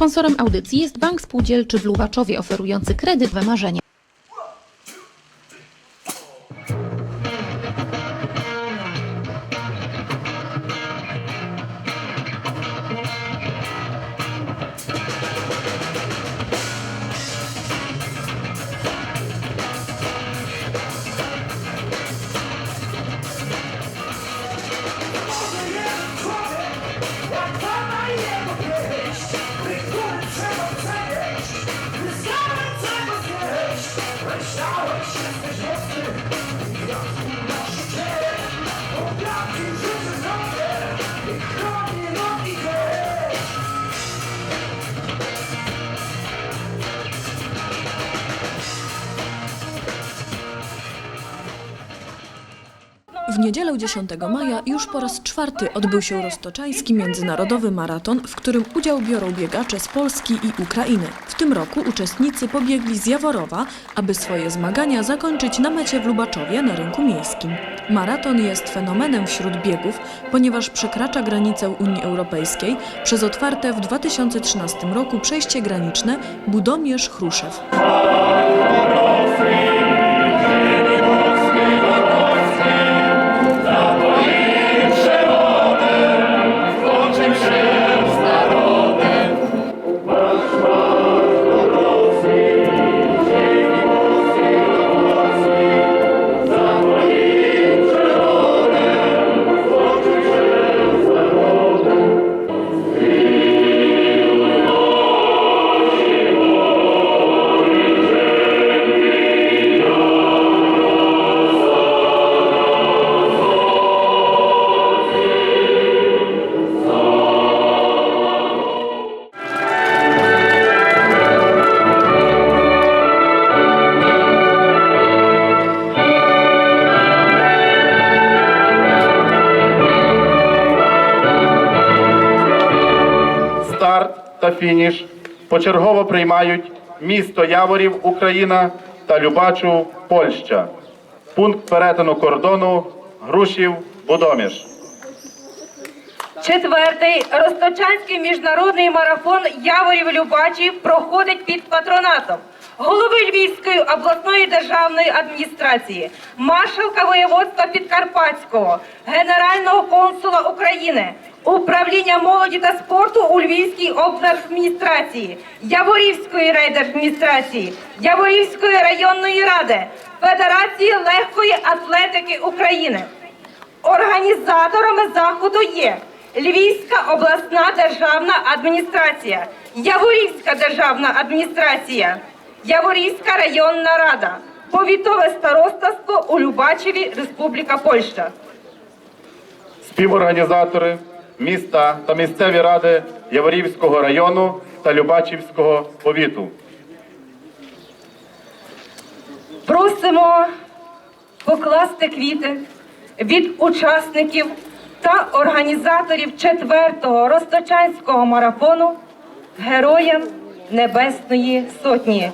Sponsorem audycji jest Bank Spółdzielczy w Lubaczowie oferujący kredyt we marzenia. Niedzielę 10 maja już po raz czwarty odbył się Roztoczański Międzynarodowy Maraton, w którym udział biorą biegacze z Polski i Ukrainy. W tym roku uczestnicy pobiegli z Jaworowa, aby swoje zmagania zakończyć na mecie w Lubaczowie na rynku miejskim. Maraton jest fenomenem wśród biegów, ponieważ przekracza granicę Unii Europejskiej przez otwarte w 2013 roku przejście graniczne Budomierz-Chruszew. Почергово приймають місто Яворів, Україна та Любачу, Польща. Пункт перетину кордону Грушів, Будоміж. Четвертий Росточанський міжнародний марафон Яворів Любачів проходить під патронатом голови Львівської обласної державної адміністрації, маршалка воєводства Підкарпатського, генерального консула України, управління молоді та спорту у Львівській облдержадміністрації, Яворівської райдержадміністрації, Яворівської районної ради, Федерації легкої атлетики України. Організаторами заходу є Львівська обласна державна адміністрація, Яворівська державна адміністрація, Яворівська районна рада, повітове старостатство у Любачеві, Республіка Польща. Співорганізатори міста та місцеві ради Яворівського району та Любачівського повіту. Просимо покласти квіти від учасників та організаторів четвертого Росточанського марафону Героям Небесної Сотні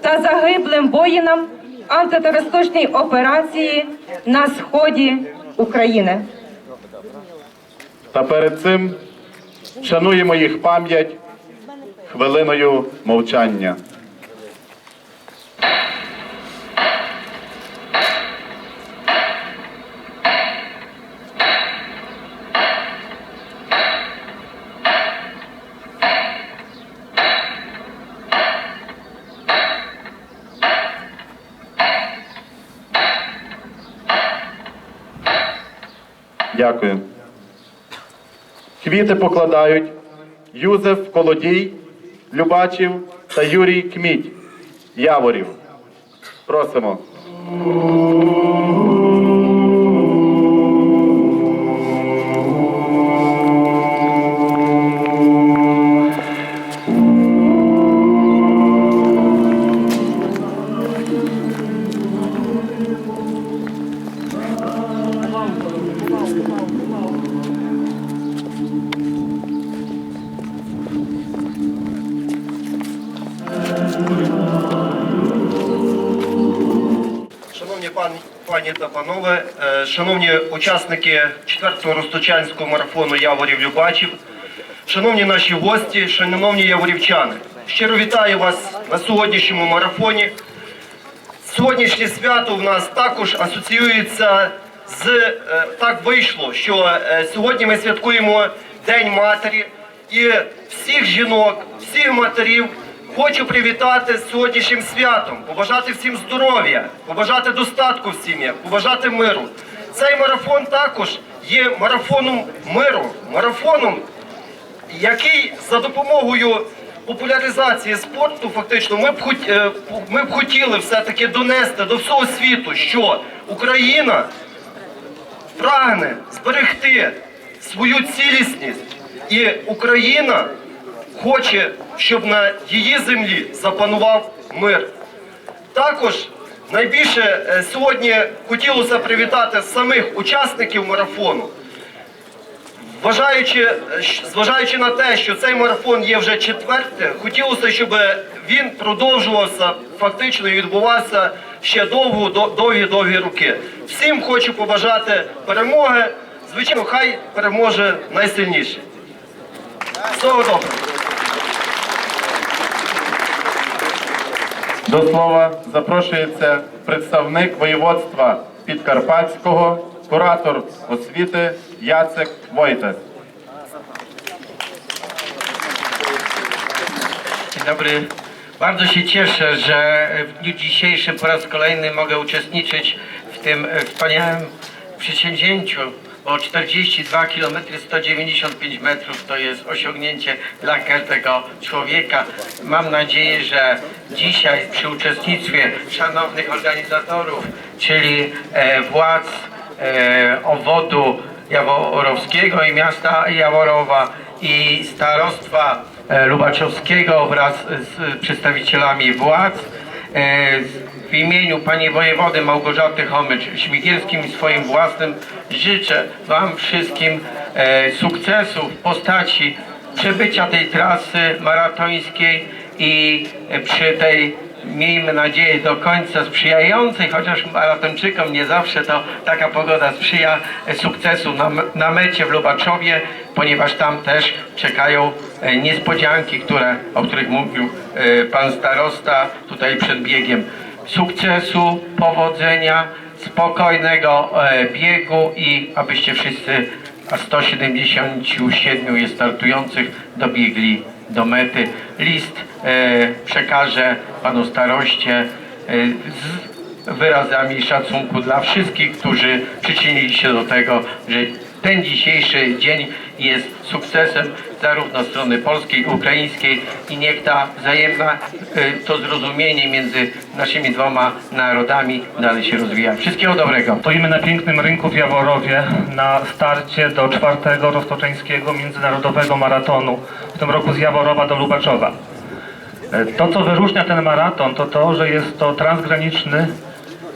та загиблим воїнам антитерористичної операції на сході України. Та перед цим шануємо їх пам'ять хвилиною мовчання. Дякую. Квіти покладають Юзеф Колодій, Любачів та Юрій Кміть, Яворів. Просимо. Шановні пані та панове, е, шановні учасники 4-го Росточанського марафону Яворів Любачів, шановні наші гості, шановні яворівчани. Щиро вітаю вас на сьогоднішньому марафоні. Сьогоднішнє свято в нас також асоціюється з е, так вийшло, що е, сьогодні ми святкуємо День матері і всіх жінок, всіх матерів хочу привітати з сьогоднішнім святом, побажати всім здоров'я, побажати достатку в сім'ях, побажати миру. Цей марафон також є марафоном миру, марафоном який за допомогою популяризації спорту, фактично, ми б хот- е, ми б хотіли все-таки донести до всього світу, що Україна прагне зберегти свою цілісність, і Україна хоче, щоб на її землі запанував мир. Також найбільше е, сьогодні хотілося привітати самих учасників марафону. Вважаючи, е, зважаючи на те, що цей марафон є вже четверте, хотілося, щоб він продовжувався фактично і відбувався ще довго, довгі-довгі роки. Всім хочу побажати перемоги. Звичайно, хай переможе найсильніший. Всього доброго. До слова запрошується представник воєводства Підкарпатського, куратор освіти Яцек. Dzień dobry. Bardzo się cieszę, że w dniu dzisiejszym po raz kolejny mogę uczestniczyć w tym e, wspaniałym przedsięwzięciu, bo 42 km 195 metrów to jest osiągnięcie dla każdego człowieka. Mam nadzieję, że dzisiaj przy uczestnictwie szanownych organizatorów, czyli e, władz e, obwodu Jaworowskiego i miasta Jaworowa i starostwa e, Lubaczowskiego wraz z przedstawicielami władz. E, W imieniu pani wojewody Małgorzaty Homycz-Śmigielskim i swoim własnym życzę Wam wszystkim e, sukcesów w postaci przebycia tej trasy maratońskiej i przy tej miejmy nadzieję do końca sprzyjającej, chociaż maratończykom nie zawsze to taka pogoda sprzyja e, sukcesu na, na mecie w Lubaczowie, ponieważ tam też czekają e, niespodzianki, które, o których mówił e, pan starosta tutaj przed biegiem. Sukcesu, powodzenia, spokojnego biegu i abyście wszyscy, a 177 jest startujących, dobiegli do mety. List e, przekażę panu staroście e, z wyrazami szacunku dla wszystkich, którzy przyczynili się do tego, że ten dzisiejszy dzień jest sukcesem zarówno strony polskiej, ukraińskiej i niech ta wzajemna e, to zrozumienie między naszymi dwoma narodami dalej się rozwija. Wszystkiego dobrego. Stoimy na pięknym rynku w Jaworowie na starcie do czwartego roztoczeńskiego międzynarodowego maratonu, w tym roku z Jaworowa do Lubaczowa. E, To, co wyróżnia ten maraton, to to, że jest to transgraniczny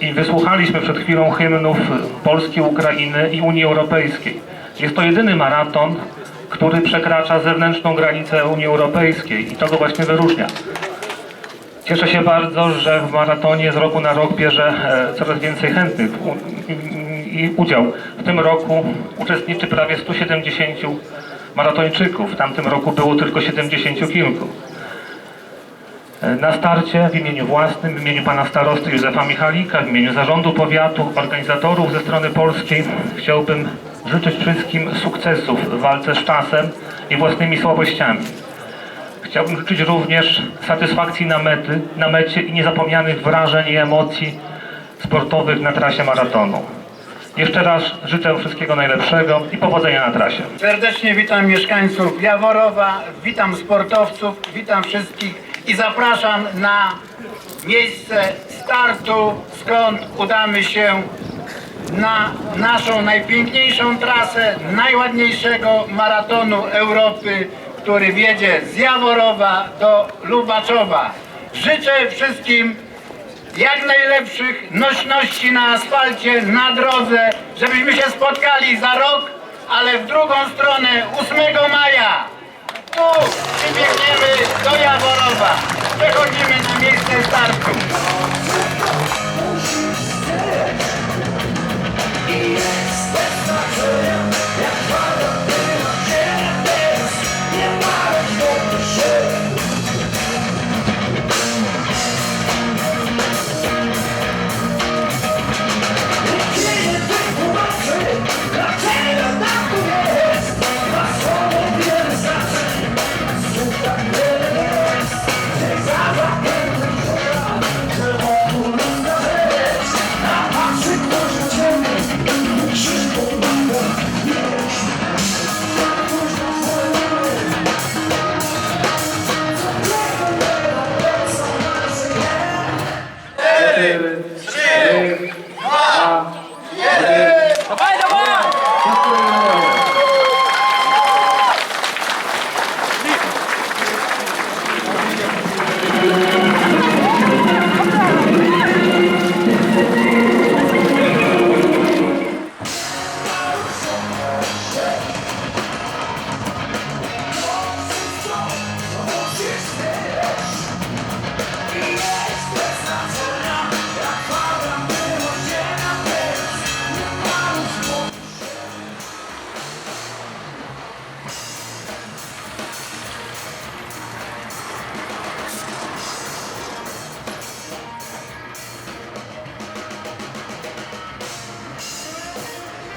i wysłuchaliśmy przed chwilą hymnów Polski, Ukrainy i Unii Europejskiej. Jest to jedyny maraton, który przekracza zewnętrzną granicę Unii Europejskiej i to go właśnie wyróżnia. Cieszę się bardzo, że w maratonie z roku na rok bierze e, coraz więcej chętnych i udział. W tym roku uczestniczy prawie 170 maratończyków. W tamtym roku było tylko 70 kilku. E, Na starcie w imieniu własnym, w imieniu pana starosty Józefa Michalika, w imieniu zarządu powiatu, organizatorów ze strony polskiej chciałbym życzyć wszystkim sukcesów w walce z czasem i własnymi słabościami. Chciałbym życzyć również satysfakcji na, mety, na mecie i niezapomnianych wrażeń i emocji sportowych na trasie maratonu. Jeszcze raz życzę wszystkiego najlepszego i powodzenia na trasie. Serdecznie witam mieszkańców Jaworowa, witam sportowców, witam wszystkich i zapraszam na miejsce startu, skąd udamy się na naszą najpiękniejszą trasę najładniejszego maratonu Europy, który wiedzie z Jaworowa do Lubaczowa. Życzę wszystkim jak najlepszych nośności na asfalcie, na drodze, żebyśmy się spotkali za rok, ale w drugą stronę 8 maja. Tu przybiegniemy do Jaworowa. Przechodzimy na miejsce startu.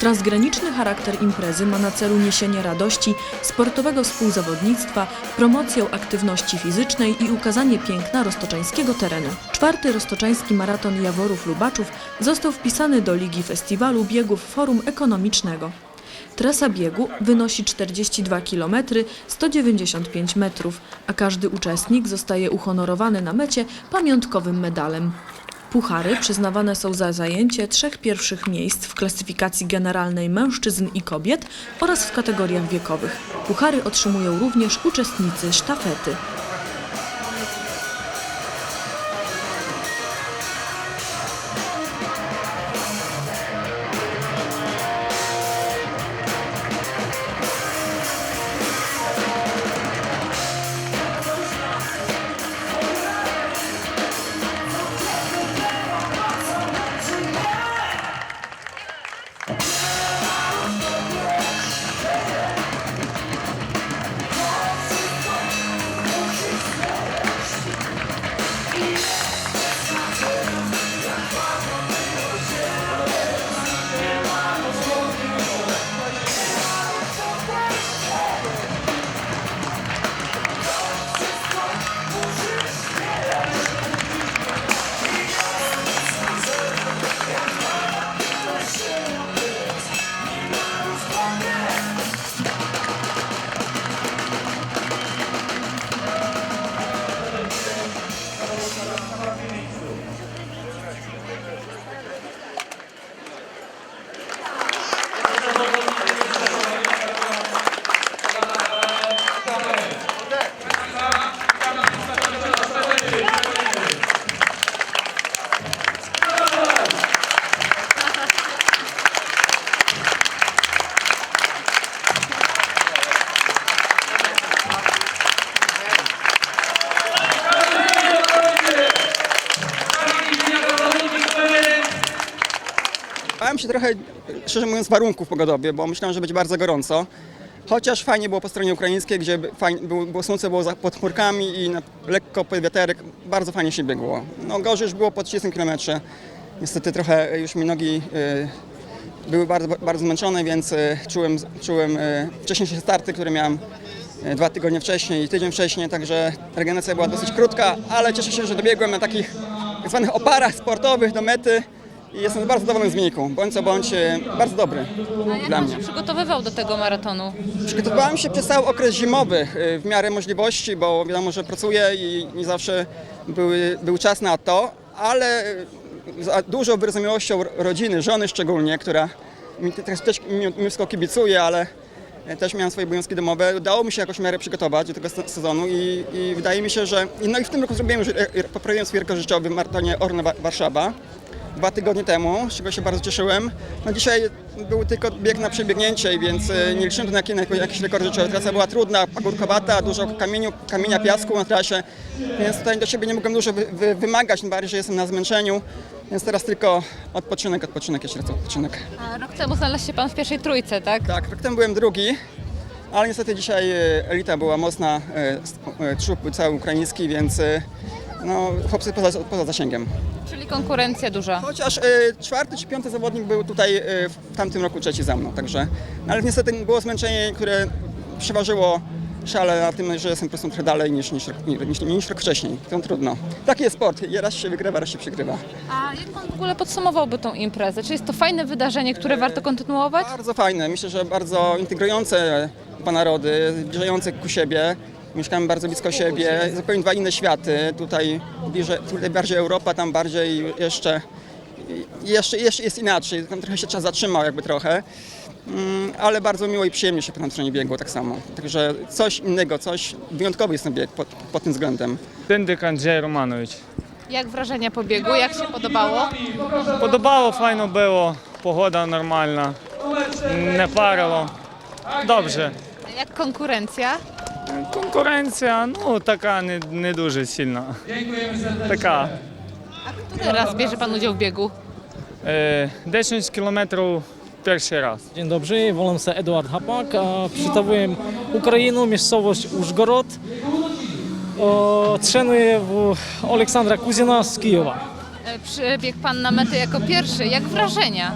Transgraniczny charakter imprezy ma na celu niesienie radości, sportowego współzawodnictwa, promocję aktywności fizycznej i ukazanie piękna roztoczańskiego terenu. Czwarty roztoczański maraton Jaworów Lubaczów został wpisany do Ligi Festiwalu Biegów Forum Ekonomicznego. Trasa biegu wynosi 42 km 195 metrów, a każdy uczestnik zostaje uhonorowany na mecie pamiątkowym medalem. Puchary przyznawane są za zajęcie trzech pierwszych miejsc w klasyfikacji generalnej mężczyzn i kobiet oraz w kategoriach wiekowych. Puchary otrzymują również uczestnicy sztafety. Bałem się trochę, szczerze mówiąc, warunków pogodowych, bo myślałem, że będzie bardzo gorąco. Chociaż fajnie było po stronie ukraińskiej, gdzie fajnie, było, słońce było pod chmurkami i na, lekko wiaterek, bardzo fajnie się biegło. No gorzej już było po 30 km. Niestety trochę już mi nogi y, były bardzo, bardzo zmęczone, więc y, czułem, czułem y, wcześniejsze starty, które miałem y, dwa tygodnie wcześniej i tydzień wcześniej, także regeneracja była dosyć krótka, ale cieszę się, że dobiegłem na takich tak zwanych oparach sportowych do mety i jestem bardzo zadowolony z wyniku. Bądź co bądź, y, bardzo dobry dla mnie. przygotowywał do tego maratonu? Przygotowałem się przez cały okres zimowy y, w miarę możliwości, bo wiadomo, że pracuję i nie zawsze były, był czas na to, ale y, z dużą wyrozumiałością rodziny, żony szczególnie, która mi teraz też mi mnóstwo kibicuje, ale też miałem swoje obowiązki domowe. Udało mi się jakoś w miarę przygotować do tego se- sezonu i, i wydaje mi się, że... No i w tym roku zrobiłem już, y, y, poprawiłem swój rekord życiowy w maratonie Orne Wa- Warszawa dwa tygodnie temu, z czego się bardzo cieszyłem. No dzisiaj był tylko bieg na przebiegnięcie, więc e, nie liczyłem tu na, na jakiś rekord życiowy. Trasa była trudna, pagórkowata, dużo kamieniu, kamienia, piasku na trasie, więc tutaj do siebie nie mogłem dużo wy, wy, wymagać, tym bardziej, że jestem na zmęczeniu. Więc teraz tylko odpoczynek, odpoczynek, jeszcze raz odpoczynek. A rok temu znalazł się pan w pierwszej trójce, tak? Tak, rok temu byłem drugi, ale niestety dzisiaj e, elita była mocna, e, trup cały ukraiński, więc no, chłopcy poza, poza zasięgiem. Czyli konkurencja duża. Chociaż y, czwarty czy piąty zawodnik był tutaj y, w tamtym roku trzeci za mną, także. no, Ale niestety było zmęczenie, które przeważyło szale na tym, że jestem po prostu trochę dalej niż, niż, rok- niż, niż rok wcześniej. To trudno. Taki jest sport. Raz się wygrywa, raz się przegrywa. A jak pan w ogóle podsumowałby tą imprezę? Czy jest to fajne wydarzenie, które warto kontynuować? Bardzo fajne. Myślę, że bardzo integrujące dwa narody, zbliżające ku siebie. Mieszkamy bardzo blisko siebie, zupełnie dwa inne światy. Tutaj, bliżej, tutaj bardziej Europa, tam bardziej jeszcze, jeszcze, jeszcze jest inaczej. Tam trochę się czas zatrzymał jakby trochę. Mm, ale bardzo miło i przyjemnie się po tam stronie biegło tak samo. Także coś innego, coś wyjątkowy jest ten bieg pod, pod tym względem. Dędyk Andrzej Romanowicz. Jak wrażenia po biegu? Jak się podobało? Podobało, fajno było. Pogoda normalna. Nie parło. Dobrze. Jak konkurencja? Конкуренція, ну така не, не дуже сильна. Така. Który raz bierze pan udział w biegu? Е, 10 кілометрів перший раз. Dzień dobry, wolę się Eduard Hapak, a przedstawiam Ukrainę, miejscowość Użgorod. O, trenuję w Aleksandra Kuzina z Kijowa. E, Przybiegł pan na metę jako pierwszy. Jak wrażenia?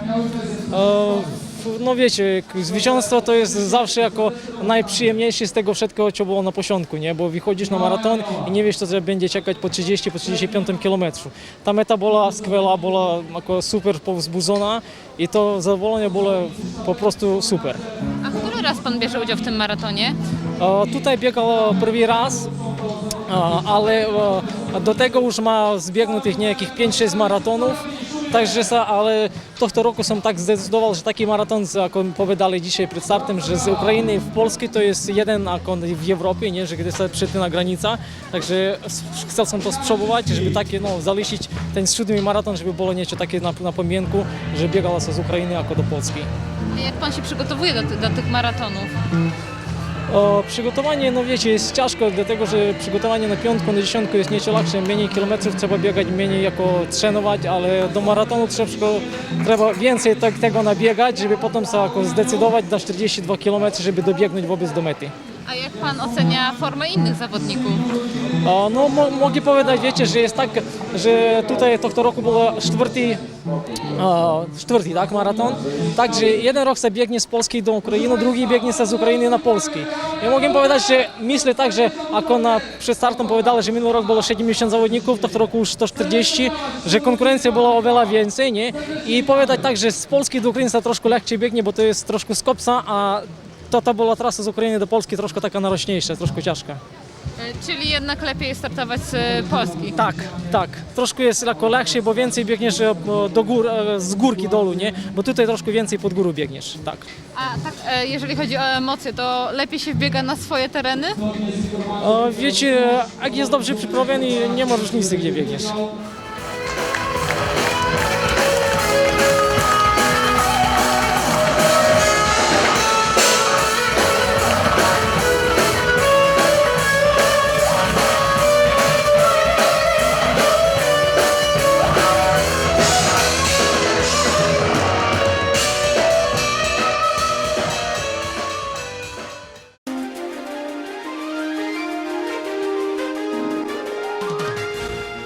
O, no wiecie, zwycięstwo to jest zawsze jako najprzyjemniejsze z tego wszystkiego, co było na początku, nie? Bo wychodzisz na maraton i nie wiesz, co cię będzie czekać po 30, po 35 kilometrze. Ta meta była skvělá, była jako super powzbudzona i to zadowolenie było po prostu super. A który raz pan bierze udział w tym maratonie? E, Tutaj biegał pierwszy raz, e, ale e, do tego już ma zbiegnutych niejakich 5-6 maratonów. Także, sa- ale toho roku som tak zdecydował, że taki maraton, jak powiedzieli dzisiaj przed startem, że z Ukrainy w Polski to jest jeden jak on w Europie, nie, że gdy jest przetylna granica. Także chcę sam to spróbować, żeby takie, no, zaliczyć ten siódmy maraton, żeby było nieco takie na, na pamiętku, że biegała się z Ukrainy jako do Polski. A Jak pan się przygotowuje do, do tych maratonów? O, przygotowanie, no wiecie, jest ciężko, dlatego że przygotowanie na piątku, na dziesiątku jest nieco łatwe, mniej kilometrów trzeba biegać, mniej jako trenować, ale do maratonu trzeba, trzeba więcej tak, tego nabiegać, żeby potem jako zdecydować na 42 km, żeby dobiegnąć wobec do mety. A jak pan ocenia formę innych zawodników? O, no mo, mogę powiedzieć, wiecie, że jest tak, że tutaj toho roku było czwarty, o, czwarty tak, maraton. Także jeden rok se biegnie z Polski do Ukrainy, drugi biegnie z Ukrainy na Polski. Ja mogę powiedzieć, że myślę tak, że ako na, przed startem powiedzieli, że minły rok było 70 zawodników, toho roku już 140, że konkurencja była o wiele więcej, nie? I powiedzieć tak, że z Polski do Ukrainy troszkę lepiej biegnie, bo to jest troszkę z kopca, a to, to była trasa z Ukrainy do Polski troszkę taka narośniejsza, troszkę ciężka. E, Czyli jednak lepiej startować z e, Polski. Tak, tak. Troszkę jest jako leksze, bo więcej biegniesz e, do gór, z górki dolu, nie? Bo tutaj troszkę więcej pod górą biegniesz, tak. A tak, jeżeli chodzi o emocje, to lepiej się wbiega na swoje tereny? Wiecie, jak jest dobrze przyprawiony, nie ma różnicy, gdzie biegniesz.